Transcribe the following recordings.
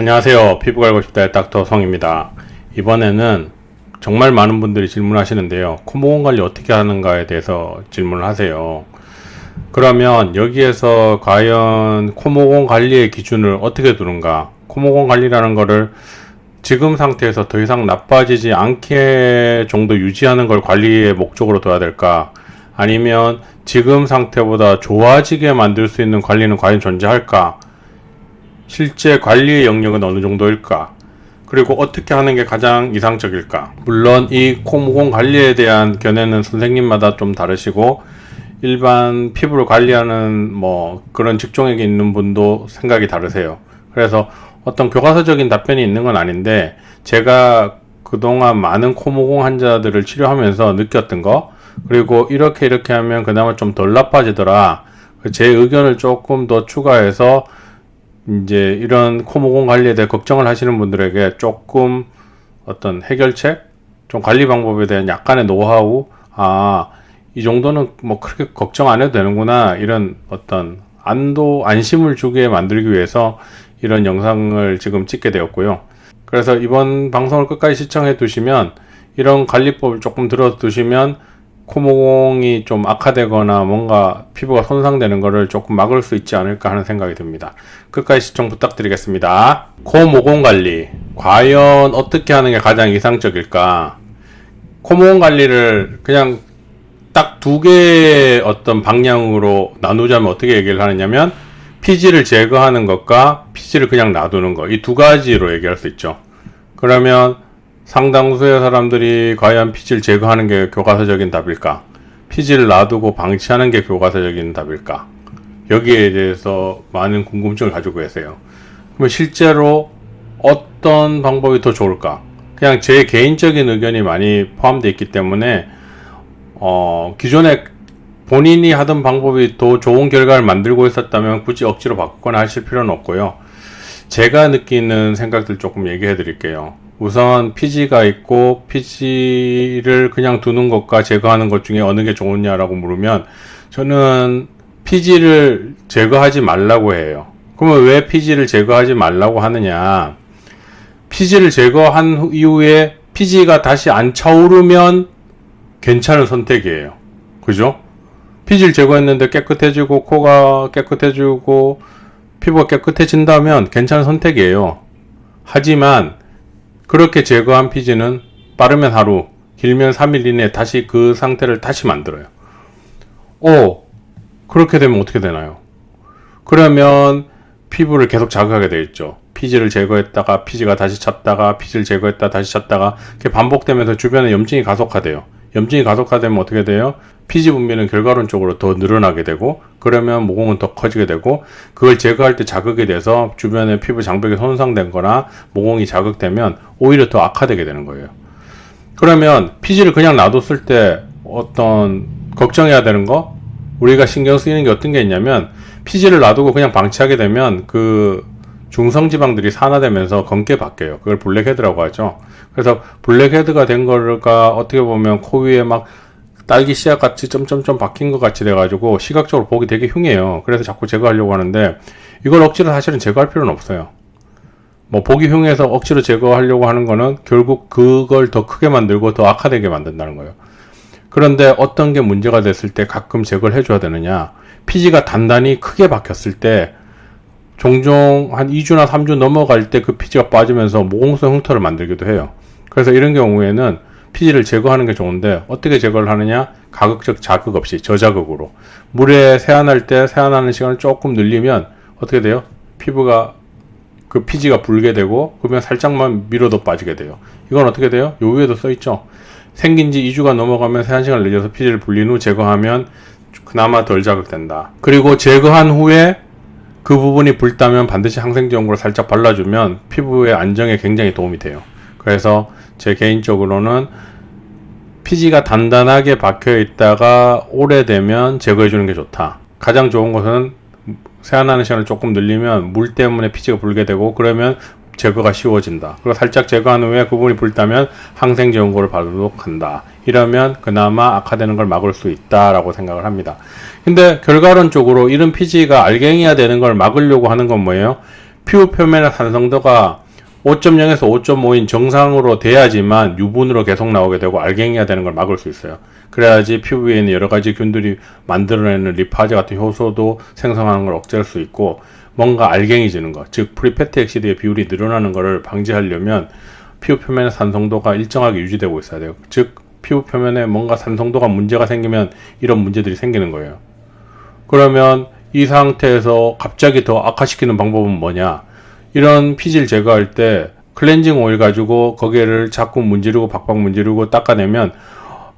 안녕하세요. 피부 갈고 싶다의 닥터 성입니다. 이번에는 정말 많은 분들이 질문하시는데요. 코모공 관리 어떻게 하는가에 대해서 질문을 하세요. 그러면 여기에서 과연 코모공 관리의 기준을 어떻게 두는가? 코모공 관리라는 거를 지금 상태에서 더 이상 나빠지지 않게 정도 유지하는 걸 관리의 목적으로 둬야 될까? 아니면 지금 상태보다 좋아지게 만들 수 있는 관리는 과연 존재할까? 실제 관리의 영역은 어느 정도일까? 그리고 어떻게 하는 게 가장 이상적일까? 물론 이 코모공 관리에 대한 견해는 선생님마다 좀 다르시고 일반 피부를 관리하는 뭐 그런 직종에 있는 분도 생각이 다르세요. 그래서 어떤 교과서적인 답변이 있는 건 아닌데 제가 그동안 많은 코모공 환자들을 치료하면서 느꼈던 거 그리고 이렇게 이렇게 하면 그나마 좀 덜 나빠지더라. 제 의견을 조금 더 추가해서 이제 이런 코모공 관리에 대해 걱정을 하시는 분들에게 조금 어떤 해결책, 좀 관리 방법에 대한 약간의 노하우, 아, 이 정도는 뭐 그렇게 걱정 안 해도 되는구나, 이런 어떤 안도, 안심을 주게 만들기 위해서 이런 영상을 지금 찍게 되었고요. 그래서 이번 방송을 끝까지 시청해 두시면 이런 관리법을 조금 들어 두시면 코모공이 좀 악화되거나 뭔가 피부가 손상되는 것을 조금 막을 수 있지 않을까 하는 생각이 듭니다. 끝까지 시청 부탁드리겠습니다. 코모공 관리. 과연 어떻게 하는 게 가장 이상적일까? 코모공 관리를 그냥 딱 두 개의 어떤 방향으로 나누자면 어떻게 얘기를 하느냐면 피지를 제거하는 것과 피지를 그냥 놔두는 것. 이 두 가지로 얘기할 수 있죠. 그러면 상당수의 사람들이 과연 피지를 제거하는 게 교과서적인 답일까? 피지를 놔두고 방치하는 게 교과서적인 답일까? 여기에 대해서 많은 궁금증을 가지고 계세요. 그러면 실제로 어떤 방법이 더 좋을까? 그냥 제 개인적인 의견이 많이 포함되어 있기 때문에 어, 기존에 본인이 하던 방법이 더 좋은 결과를 만들고 있었다면 굳이 억지로 바꾸거나 하실 필요는 없고요. 제가 느끼는 생각들 조금 얘기해 드릴게요. 우선 피지가 있고 피지를 그냥 두는 것과 제거하는 것 중에 어느 게 좋으냐라고 물으면 저는 피지를 제거하지 말라고 해요. 그러면 왜 피지를 제거하지 말라고 하느냐? 피지를 제거한 후- 이후에 피지가 다시 안 차오르면 괜찮은 선택이에요. 그죠? 피지를 제거했는데 깨끗해지고 코가 깨끗해지고 피부가 깨끗해진다면 괜찮은 선택이에요. 하지만 그렇게 제거한 피지는 빠르면 하루, 길면 3일 이내에 다시 그 상태를 다시 만들어요. 오, 그렇게 되면 어떻게 되나요? 그러면 피부를 계속 자극하게 되어 있죠. 피지를 제거했다가 피지가 다시 찼다가 피지를 제거했다 다시 찼다가 이렇게 반복되면서 주변에 염증이 가속화돼요. 염증이 가속화되면 어떻게 돼요? 피지 분비는 결과론적으로 더 늘어나게 되고 그러면 모공은 더 커지게 되고 그걸 제거할 때 자극이 돼서 주변에 피부 장벽이 손상된 거나 모공이 자극되면 오히려 더 악화되게 되는 거예요. 그러면 피지를 그냥 놔뒀을 때 어떤 걱정해야 되는 거 우리가 신경 쓰이는 게 어떤 게 있냐면 피지를 놔두고 그냥 방치하게 되면 그 중성 지방들이 산화되면서 검게 바뀌어요. 그걸 블랙헤드라고 하죠. 그래서 블랙헤드가 된 거가 어떻게 보면 코 위에 막 딸기 씨앗 같이 점점점 박힌 것 같이 돼가지고 시각적으로 보기 되게 흉해요. 그래서 자꾸 제거하려고 하는데 이걸 억지로 사실은 제거할 필요는 없어요. 뭐 보기 흉해서 억지로 제거하려고 하는 거는 결국 그걸 더 크게 만들고 더 악화되게 만든다는 거예요. 그런데 어떤 게 문제가 됐을 때 가끔 제거를 해줘야 되느냐. 피지가 단단히 크게 박혔을 때 종종 한 2주나 3주 넘어갈 때 그 피지가 빠지면서 모공성 흉터를 만들기도 해요. 그래서 이런 경우에는 피지를 제거하는 게 좋은데 어떻게 제거를 하느냐? 가급적 자극 없이 저자극으로 물에 세안할 때 세안하는 시간을 조금 늘리면 어떻게 돼요? 피부가 그 피지가 불게 되고 그러면 살짝만 밀어도 빠지게 돼요. 이건 어떻게 돼요? 요 위에도 써 있죠. 생긴 지 2주가 넘어가면 세안 시간을 늘려서 피지를 불린 후 제거하면 그나마 덜 자극된다. 그리고 제거한 후에 그 부분이 붉다면 반드시 항생제용으로 살짝 발라주면 피부의 안정에 굉장히 도움이 돼요. 그래서 제 개인적으로는 피지가 단단하게 박혀 있다가 오래되면 제거해 주는 게 좋다. 가장 좋은 것은 세안하는 시간을 조금 늘리면 물 때문에 피지가 불게 되고 그러면 제거가 쉬워진다. 그리고 살짝 제거한 후에 그 부분이 붉다면 항생제 연고를 바르도록 한다. 이러면 그나마 악화되는 걸 막을 수 있다라고 생각을 합니다. 근데 결과론적으로 이런 피지가 알갱이화 되는 걸 막으려고 하는 건 뭐예요? 피부 표면의 산성도가 5.0에서 5.5인 정상으로 돼야지만 유분으로 계속 나오게 되고 알갱이가 되는 걸 막을 수 있어요. 그래야지 피부에 있는 여러 가지 균들이 만들어내는 리파제 같은 효소도 생성하는 걸 억제할 수 있고 뭔가 알갱이지는 것, 즉 프리패티 엑시드의 비율이 늘어나는 것을 방지하려면 피부 표면의 산성도가 일정하게 유지되고 있어야 돼요. 즉 피부 표면에 뭔가 산성도가 문제가 생기면 이런 문제들이 생기는 거예요. 그러면 이 상태에서 갑자기 더 악화시키는 방법은 뭐냐? 이런 피지를 제거할 때 클렌징 오일 가지고 거기를 자꾸 문지르고 박박 문지르고 닦아내면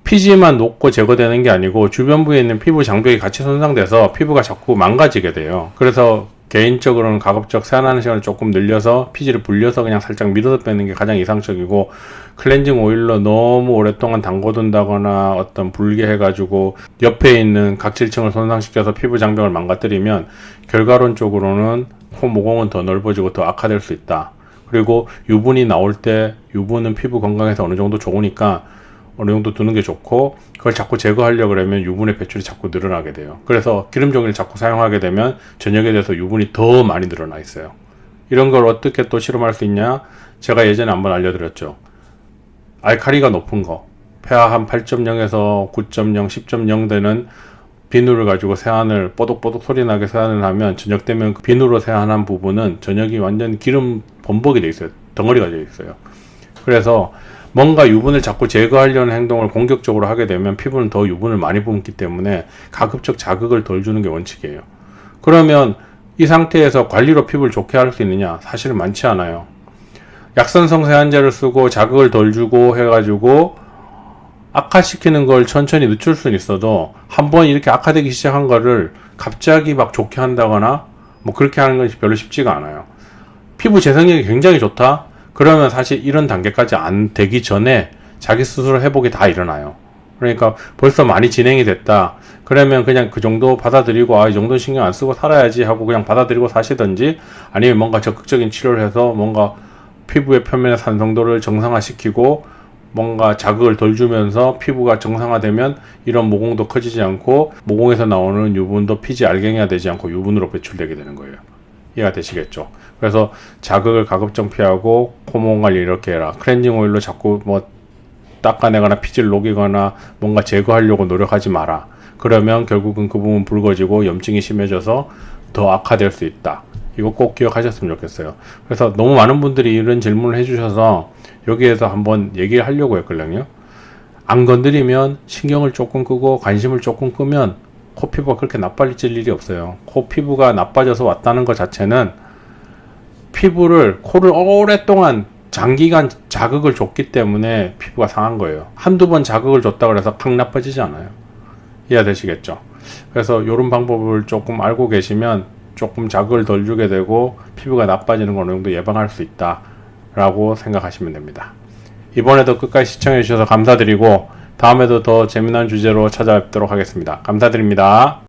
피지만 녹고 제거되는 게 아니고 주변 부에 있는 피부 장벽이 같이 손상돼서 피부가 자꾸 망가지게 돼요. 그래서 개인적으로는 가급적 세안하는 시간을 조금 늘려서 피지를 불려서 그냥 살짝 밀어서 빼는 게 가장 이상적이고 클렌징 오일로 너무 오랫동안 담궈둔다거나 어떤 불게 해가지고 옆에 있는 각질층을 손상시켜서 피부 장벽을 망가뜨리면 결과론적으로는 코 모공은 더 넓어지고 더 악화될 수 있다. 그리고 유분이 나올 때 유분은 피부 건강에서 어느 정도 좋으니까 어느 정도 두는 게 좋고 그걸 자꾸 제거하려 그러면 유분의 배출이 자꾸 늘어나게 돼요. 그래서 기름 종이를 자꾸 사용하게 되면 저녁에 대해서 유분이 더 많이 늘어나 있어요. 이런 걸 어떻게 또 실험할 수 있냐? 제가 예전에 한번 알려드렸죠. 알카리가 높은 거, pH 한 8.0에서 9.0, 10.0 되는 비누를 가지고 세안을 뽀독뽀독 소리 나게 세안을 하면 저녁 되면 그 비누로 세안한 부분은 저녁이 완전 기름 범벅이 돼 있어요. 덩어리가 돼 있어요. 그래서 뭔가 유분을 자꾸 제거하려는 행동을 공격적으로 하게 되면 피부는 더 유분을 많이 뿜기 때문에 가급적 자극을 덜 주는 게 원칙이에요. 그러면 이 상태에서 관리로 피부를 좋게 할 수 있느냐? 사실은 많지 않아요. 약산성 세안제를 쓰고 자극을 덜 주고 해가지고 악화시키는 걸 천천히 늦출 수는 있어도 한 번 이렇게 악화되기 시작한 거를 갑자기 막 좋게 한다거나 뭐 그렇게 하는 것이 별로 쉽지가 않아요. 피부 재생력이 굉장히 좋다? 그러면 사실 이런 단계까지 안 되기 전에 자기 스스로 회복이 다 일어나요. 그러니까 벌써 많이 진행이 됐다. 그러면 그냥 그 정도 받아들이고 아 이 정도 신경 안 쓰고 살아야지 하고 그냥 받아들이고 사시든지 아니면 뭔가 적극적인 치료를 해서 뭔가 피부의 표면의 산성도를 정상화시키고 뭔가 자극을 덜 주면서 피부가 정상화되면 이런 모공도 커지지 않고 모공에서 나오는 유분도 피지 알갱이가 되지 않고 유분으로 배출되게 되는 거예요. 이해가 되시겠죠? 그래서 자극을 가급적 피하고 코모공 관리 이렇게 해라. 클렌징 오일로 자꾸 뭐 닦아내거나 피지를 녹이거나 뭔가 제거하려고 노력하지 마라. 그러면 결국은 그 부분 붉어지고 염증이 심해져서 더 악화될 수 있다. 이거 꼭 기억하셨으면 좋겠어요. 그래서 너무 많은 분들이 이런 질문을 해주셔서 여기에서 한번 얘기를 하려고 했거든요. 안 건드리면 신경을 조금 끄고 관심을 조금 끄면 코 피부가 그렇게 나빠질 일이 없어요. 코 피부가 나빠져서 왔다는 것 자체는 피부를 코를 오랫동안 장기간 자극을 줬기 때문에 피부가 상한 거예요. 한두 번 자극을 줬다 그래서 팍 나빠지지 않아요. 이해되시겠죠? 그래서 이런 방법을 조금 알고 계시면 조금 자극을 덜 주게 되고 피부가 나빠지는 걸 어느 정도 예방할 수 있다라고 생각하시면 됩니다. 이번에도 끝까지 시청해 주셔서 감사드리고 다음에도 더 재미난 주제로 찾아뵙도록 하겠습니다. 감사드립니다.